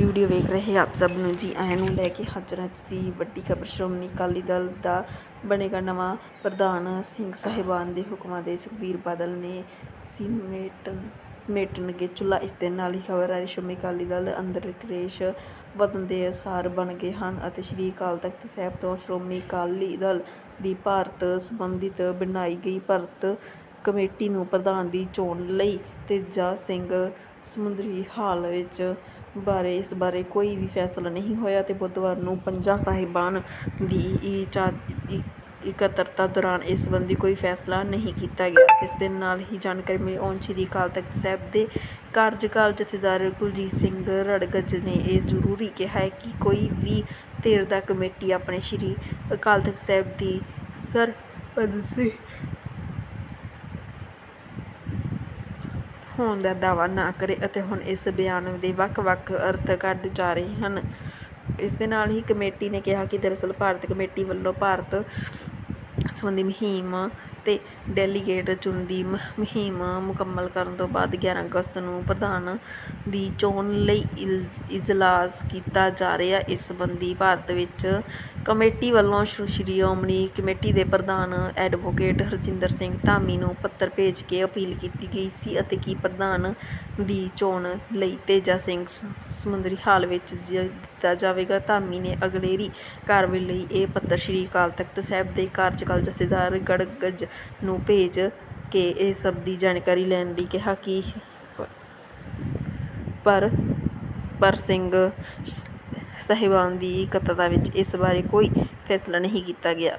ਜੀ ਵੀਡੀਓ ਵੇਖ ਰਹੇ ਆਪ ਸਭ ਨੂੰ ਜੀ ਆਇਆਂ ਨੂੰ ਲੈ ਕੇ ਹਾਜ਼ਰ ਹਾਂ ਅੱਜ ਦੀ ਵੱਡੀ ਖਬਰ ਸ਼੍ਰੋਮਣੀ ਅਕਾਲੀ ਦਲ ਦਾ ਬਣੇਗਾ ਨਵਾਂ ਪ੍ਰਧਾਨ ਸਿੰਘ ਸਾਹਿਬਾਨ ਦੇ ਹੁਕਮਾਂ ਦੇ ਸੁਖਬੀਰ ਬਾਦਲ ਨੇ ਸਮੇਟਨ ਸਮੇਟਣਗੇ ਚੁੱਲਾ ਇਸ ਦੇ ਨਾਲ ਹੀ ਖਬਰ ਹੈ ਸ਼੍ਰੋਮਣੀ ਅਕਾਲੀ ਦਲ ਅੰਦਰ ਕ੍ਰੇਸ਼ ਵਧਣ ਦੇ ਅਸਾਰ ਬਣ ਗਏ ਹਨ ਅਤੇ ਸ਼੍ਰੀ ਅਕਾਲ ਤਖਤ ਸਾਹਿਬ ਤੋਂ ਸ਼੍ਰੋਮਣੀ ਅਕਾਲੀ ਦਲ ਦੀ ਭਾਰਤ ਸੰਬੰਧਿਤ ਬਣਾਈ ਗਈ ਭਰਤ ਕਮੇਟੀ ਨੂੰ ਪ੍ਰਧਾਨ ਦੀ ਚੋਣ ਲਈ ਤੇਜਾ ਸਿੰਘ ਸਮੁੰਦਰੀ ਹਾਲ ਵਿੱਚ ਬਾਰੇ, ਇਸ ਬਾਰੇ ਕੋਈ ਵੀ ਫੈਸਲਾ ਨਹੀਂ ਹੋਇਆ ਅਤੇ ਬੁੱਧਵਾਰ ਨੂੰ ਪੰਜਾਂ ਸਾਹਿਬਾਨ ਦੀ ਇਕੱਤਰਤਾ ਦੌਰਾਨ ਇਸ ਸੰਬੰਧੀ ਕੋਈ ਫੈਸਲਾ ਨਹੀਂ ਕੀਤਾ ਗਿਆ। ਇਸ ਦੇ ਨਾਲ ਹੀ ਜਾਣਕਾਰੀ ਮਿਲੀ ਔਨ ਸ਼੍ਰੀ ਅਕਾਲ ਤਖਤ ਸਾਹਿਬ ਦੇ ਕਾਰਜਕਾਲ ਜਥੇਦਾਰ ਕੁਲਜੀਤ ਸਿੰਘ ਰੜਗਜ ਨੇ ਇਹ ਜ਼ਰੂਰੀ ਕਿਹਾ ਹੈ ਕਿ ਕੋਈ ਵੀ ਧਿਰ ਦਾ ਕਮੇਟੀ ਆਪਣੇ ਸ਼੍ਰੀ ਅਕਾਲ ਤਖਤ ਸਾਹਿਬ ਦੀ ਸਰਪ੍ਰਸਤੀ ਹੋਣ ਦਾ ਦਾਅਵਾ ਨਾ ਕਰੇ ਅਤੇ ਹੁਣ ਇਸ ਬਿਆਨ ਦੇ ਵੱਖ-ਵੱਖ ਅਰਥ ਕੱਢ ਜਾ ਰਹੇ ਹਨ। ਇਸ ਦੇ ਨਾਲ ਹੀ ਕਮੇਟੀ ਨੇ ਕਿਹਾ ਕਿ ਦਰਅਸਲ ਭਾਰਤ ਕਮੇਟੀ ਵੱਲੋਂ ਭਾਰਤ ਸੰਬੰਧੀ ਮੁਹਿੰਮ ਤੇ ਡੈਲੀਗੇਟ ਚੁਣਦੀ ਮੁਹਿੰਮ ਮੁਕੰਮਲ ਕਰਨ ਤੋਂ ਬਾਅਦ 11 ਅਗਸਤ ਨੂੰ ਪ੍ਰਧਾਨ ਦੀ ਚੋਣ ਲਈ ਇਲ- ਇਜਲਾਸ ਕੀਤਾ ਜਾ ਰਿਹਾ। ਇਸ ਸਬੰਧੀ ਭਾਰਤ ਵਿੱਚ ਕਮੇਟੀ ਵੱਲੋਂ ਸ਼੍ਰੋ- ਸ਼੍ਰੋਮਣੀ ਕਮੇਟੀ ਦੇ ਪ੍ਰਧਾਨ ਐਡਵੋਕੇਟ ਹਰਜਿੰਦਰ ਸਿੰਘ ਧਾਮੀ ਨੂੰ ਪੱਤਰ ਭੇਜ ਕੇ ਅਪੀਲ ਕੀਤੀ ਗਈ ਸੀ ਅਤੇ ਕੀ ਪ੍ਰਧਾਨ ਦੀ ਚੋਣ ਲਈ ਤੇਜਾ ਸਿੰਘ ਸਮੁੰਦਰੀ ਹਾਲ ਵਿੱਚ ਜ- ਦਿੱਤਾ ਜਾਵੇਗਾ। ਧਾਮੀ ਨੇ ਅਗਲੇਰੀ ਕਾਰਵਾਈ ਲਈ ਇਹ ਪੱਤਰ ਸ਼੍ਰੀ ਅਕਾਲ ਤਖਤ ਸਾਹਿਬ ਦੇ ਕਾਰਜਕਾਲ ਜਥੇਦਾਰ ਗੜਗਜ ਨੂੰ ਭੇਜ ਕੇ ਇਹ ਸਭ ਦੀ ਜਾਣਕਾਰੀ ਲੈਣ ਲਈ ਕਿਹਾ ਕਿ ਪਰ ਪਰ ਸਿੰਘ ਸਾਹਿਬਾਨ ਦੀ ਇਕੱਤਰਤਾ ਵਿੱਚ ਇਸ ਬਾਰੇ ਕੋਈ ਫੈਸਲਾ ਨਹੀਂ ਕੀਤਾ ਗਿਆ।